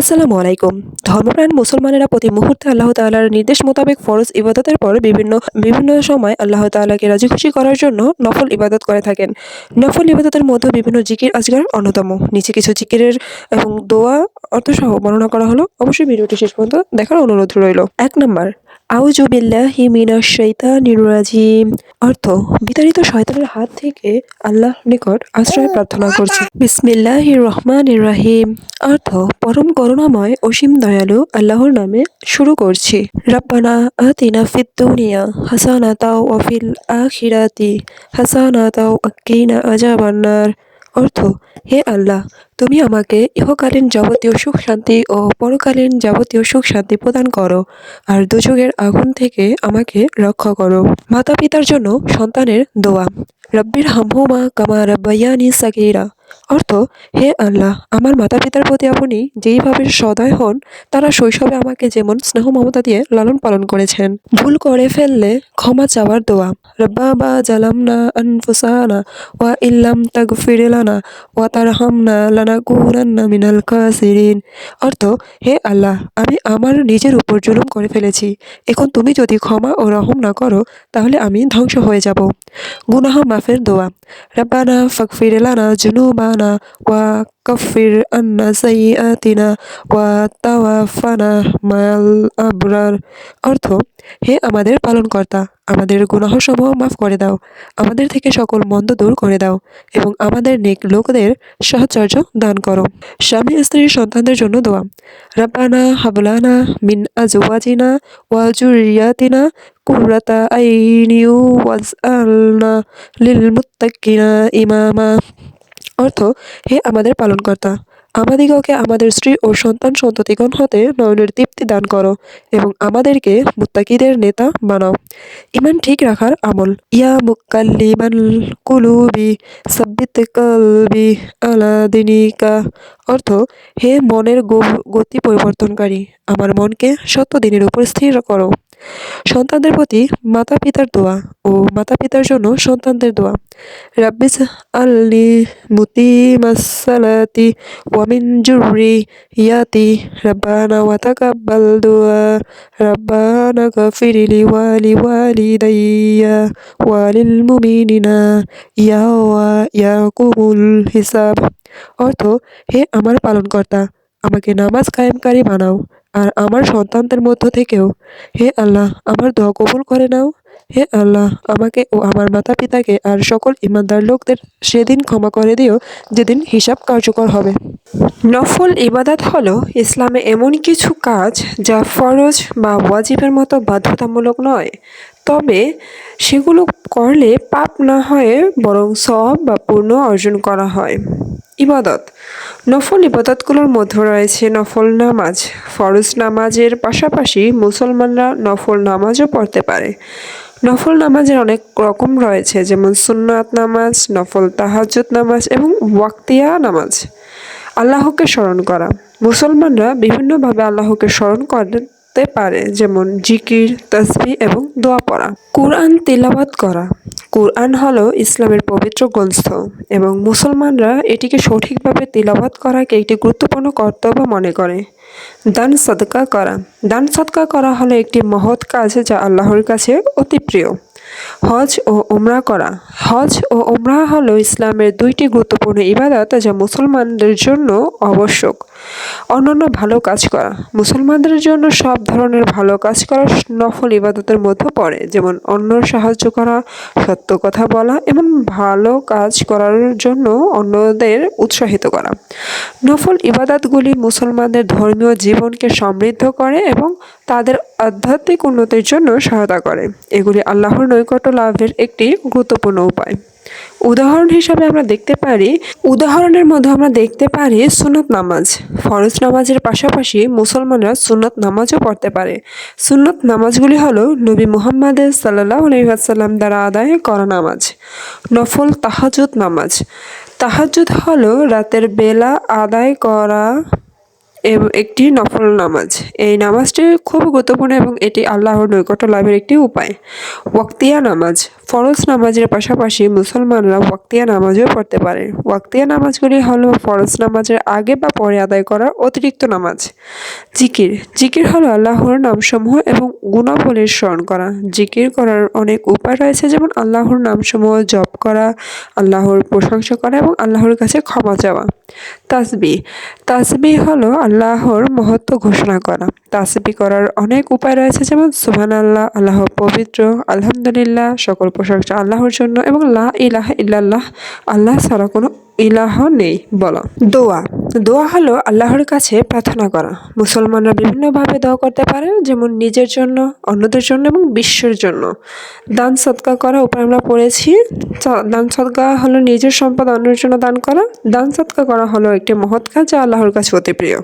আসসালামু আলাইকুম। ধর্মপ্রাণ মুসলমানেরা প্রতি মুহূর্তে আল্লাহ তাআলার নির্দেশ মোতাবেক ফরজ ইবাদতের পর বিভিন্ন বিভিন্ন সময় আল্লাহ তাল্লাহকে রাজি খুশি করার জন্য নফল ইবাদত করে থাকেন। নফল ইবাদতের মধ্যে বিভিন্ন জিকির আজকার অন্যতম। নিচে কিছু জিকিরের এবং দোয়া অর্থসহ বর্ণনা করা হলো। অবশ্যই ভিডিওটি শেষ পর্যন্ত দেখার অনুরোধ রইল। এক নম্বর আউজু বিল্লাহি মিনাশ শাইতানির রাজিম। অর্থ, বিতাড়িত শয়তানের হাত থেকে আল্লাহ নিকট আশ্রয় প্রার্থনা করছি। বিসমিল্লাহির রহমানির রাহিম। অর্থ, পরম করুণাময় অসীম দয়ালু আল্লাহর নামে শুরু করছি। রব্বানা আতিনা ফিদ দুনিয়া হাসানাতাও ওয়া ফিল আখিরাতি হাসানাতাও আক্কিনা আযাবান্নার অর্থ, হে আল্লাহ, তুমি আমাকে ইহকালীন যাবতীয় সুখ শান্তি ও পরকালীন যাবতীয় সুখ শান্তি প্রদান করো, আর দুযুগের আগুন থেকে আমাকে রক্ষা করো। মাতা পিতার জন্য সন্তানের দোয়া। রব্বির হামহুমা কামা রব্বাইয়ানি সাকিরা অর্থ, হে আল্লাহ, আমার মাতা পিতার প্রতি আপনি যেইভাবে সদয় হন, তারা শৈশবে আমাকে যেমন স্নেহ মমতা দিয়ে লালন পালন করেছেন। ভুল করে ফেললে ক্ষমা চাওয়ার দোয়া। রব্বাবা জালামনা আনফুসানা ওয়া ইল্লাম তাগফির লানা ওয়া তারহামনা লানাকুনান্না মিনাল কাসিরিন অর্থ, হে আল্লাহ, আমি আমার নিজের উপর জুলুম করে ফেলেছি। এখন তুমি যদি ক্ষমা ও রহম না করো, তাহলে আমি ধ্বংস হয়ে যাব। গুনাহ মাফের দোয়া। রব্বানা ফাগফির লানা কাফির আন্না সাইয়্যাতিনা ওয়া তাওয়াফানা মাল আবরার অর্থ, হে আমাদের পালনকর্তা, আমাদের গুনাহসমূহ মাফ করে দাও, আমাদের থেকে সকল মন্দ দূর করে দাও, এবং আমাদের নেক লোকদের সাহচর্য দান করো। স্বামী স্ত্রীর সন্তানদের জন্য দোয়া। রাব্বানা হাবলানা মিন আজওয়াজিনা ওয়া যুররিয়াতিনা কুররাতা আইনি ওয়াজআলনা লিল মুত্তাকিনা ইমামা। অর্থ, হে আমাদের পালনকর্তা, আমাদিগকে আমাদের স্ত্রী ও সন্তান সন্ততিগণ হতে নয়নের তৃপ্তি দান করো এবং আমাদেরকে মুত্তাকিদের নেতা বানাও। ইমান ঠিক রাখার আমল। ইয়া মুকাল্লিমান কুলুবি সাব্বিত কলবি আলা দিনিকা। অর্থ, হে মনের গতি পরিবর্তনকারী, আমার মনকে সত্য দিনের উপর স্থির করো। সন্তানদের প্রতি মাতা পিতার দোয়া ও মাতা পিতার জন্য সন্তানদের দোয়া। রাব্বিস আল্লি মুতি মাসালাতি ওয়ামিন জুরি ইয়াতি রাব্বানা ওয়া তাকাব্বাল দুয়া। রাব্বানা গফিরলি ওয়ালি ওয়ালিদাইয়া ওয়ালিল মুমিনিনা ইয়াওয়া ইয়াকুমুল হিসাব। অর্থ, হে আমার পালনকর্তা, আমাকে নামাজ কায়েমকারী বানাও। আর আমার সন্তানদের মধ্য থেকেও, হে আল্লাহ, আমার দোয়া কবুল করে নাও। হে আল্লাহ, আমাকে ও আমার মাতা পিতাকে আর সকল ইমানদার লোকদের সেদিন ক্ষমা করে দিও, যেদিন হিসাব কার্যকর হবে। নফল ইবাদত হলো ইসলামে এমন কিছু কাজ যা ফরজ বা ওয়াজিবের মতো বাধ্যতামূলক নয়। তবে সেগুলো করলে পাপ না হয়ে বরং সব বা পূর্ণ অর্জন করা হয়। ইবাদত। নফল ইবাদতগুলোর মধ্যে রয়েছে নফল নামাজ। ফরজ নামাজের পাশাপাশি মুসলমানরা নফল নামাজও পড়তে পারে। নফল নামাজের অনেক রকম রয়েছে, যেমন সুন্নাত নামাজ, নফল তাহাজ্জুদ নামাজ এবং ওয়াক্তিয়া নামাজ। আল্লাহকে স্মরণ করা। মুসলমানরা বিভিন্নভাবে আল্লাহকে স্মরণ করতে পারে, যেমন জিকির, তসবি এবং দোয়া পড়া। কোরআন তিলাওয়াত করা। কুরআন হলো ইসলামের পবিত্র গ্রন্থ এবং মুসলমানরা এটিকে সঠিকভাবে তিলাওয়াত করাকে একটি গুরুত্বপূর্ণ কর্তব্য মনে করে। দান সদকা করা। দান সদকা করা হলো একটি মহৎ কাজ যা আল্লাহর কাছে অতি প্রিয়। হজ ও উমরা করা। হজ ও উমরা হলো ইসলামের দুইটি গুরুত্বপূর্ণ ইবাদত যা মুসলমানদের জন্য আবশ্যক। অন্যান্য ভালো কাজ করা। মুসলমানদের জন্য সব ধরনের ভালো কাজ করা নফল ইবাদতের মধ্যে পড়ে, যেমন অন্যর সাহায্য করা, সত্য কথা বলা এবং ভালো কাজ করার জন্য অন্যদের উৎসাহিত করা। নফল ইবাদতগুলি মুসলমানদের ধর্মীয় জীবনকে সমৃদ্ধ করে এবং তাদের আধ্যাত্মিক উন্নতির জন্য সহায়তা করে। এগুলি আল্লাহর নৈকট্য লাভের একটি গুরুত্বপূর্ণ উপায়। উদাহরণ হিসাবে আমরা দেখতে পারি, উদাহরণের মধ্যে আমরা দেখতে পারি সুন্নত নামাজ। ফরজ নামাজের পাশাপাশি মুসলমানরা সুন্নত নামাজও পড়তে পারে। সুন্নত নামাজগুলি হলো নবী মুহাম্মদ সাল্লাহ আলহিহাসাল্লাম দ্বারা আদায় করা নামাজ। নফল তাহাজুদ নামাজ। তাহাজুদ হলো রাতের বেলা আদায় করা একটি নফল নামাজ। এই নামাজটি খুব গুরুত্বপূর্ণ এবং এটি আল্লাহর নৈকট্য লাভের একটি উপায়। ওয়াক্তিয়া নামাজ। ফরজ নামাজের পাশাপাশি মুসলমানরা ওয়াক্তিয়া নামাজও পড়তে পারে। ওয়াক্তিয়া নামাজগুলি হলো ফরজ নামাজের আগে বা পরে আদায় করার অতিরিক্ত নামাজ। জিকির। জিকির হলো আল্লাহর নামসমূহ এবং গুণাবলীর স্মরণ করা। জিকির করার অনেক উপায় রয়েছে, যেমন আল্লাহর নামসমূহ জপ করা, আল্লাহর প্রশংসা করা এবং আল্লাহর কাছে ক্ষমা চাওয়া। তাসবি। তাসবি হলো আল্লাহর মহত্ব ঘোষণা করা। তাসবি করার অনেক উপায় রয়েছে, যেমন সুবহান আল্লাহ আল্লাহ পবিত্র, আলহামদুলিল্লাহ, সকল প্রশংসা আল্লাহর জন্য এবং লা ইলাহা ইল্লাল্লাহ, আল্লাহ ছাড়া কোনো ইলাহ নেই, বলা। দোয়া। দোয়া হলো আল্লাহর কাছে প্রার্থনা করা। মুসলমানরা বিভিন্নভাবে দোয়া করতে পারে, যেমন নিজের জন্য, অন্যদের জন্য এবং বিশ্বের জন্য। দান সৎকা করা, উপর আমরা পড়েছি দান সৎকা হলো নিজের সম্পদ অন্যের জন্য দান করা। দান সৎকা করা হলো একটি মহৎ কাজ যা আল্লাহর কাছে অতি প্রিয়।